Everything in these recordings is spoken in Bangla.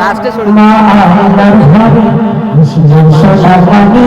লাস্টে শুনুন মা আমার ভাবে নিশিজন সোনা পানি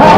Oh,